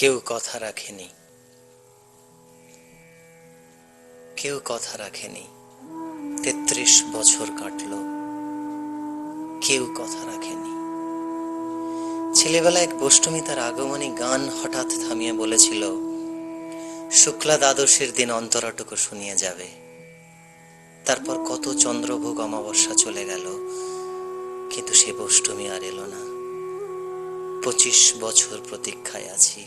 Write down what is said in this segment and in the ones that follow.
কেউ কথা রাখেনি। কেউ কথা রাখেনি। তেত্রিশ বছর কাটলো। কেউ কথা রাখেনি। ছেলেবেলা এক বষ্টমী তার আগমনী গান হঠাৎ থামিয়ে বলেছিল, শুক্লা দ্বাদশীর দিন অন্তরাটুকু শুনিয়ে যাবে। তারপর কত চন্দ্রভোগ অমাবস্যা চলে গেল, কিন্তু সে বষ্টমী আর এলো না। পঁচিশ বছর প্রতীক্ষায় আছি।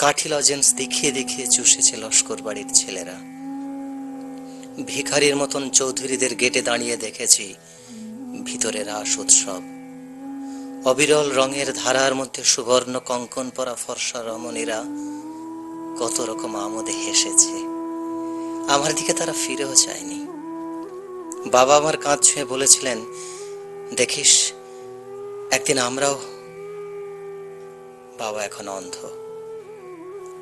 কাঠি লজেন্স দেখিয়ে দেখিয়ে চুষেছে লস্কর বাড়ির ছেলেরা। ভিখারির মতন চৌধুরীদের গেটে দাঁড়িয়ে দেখেছি ভিতরে রাস উৎসব। অবিরল রঙের ধারার মধ্যে সুবর্ণ কঙ্কন পরা ফর্সা রমণীরা কত রকম আমোদে হেসেছে। আমার দিকে তারা ফিরেও চায়নি। বাবা আমার কাঁধ ছুঁয়ে বলেছিলেন, দেখিস, একদিন আমরাও বাবা এখন অন্ধ।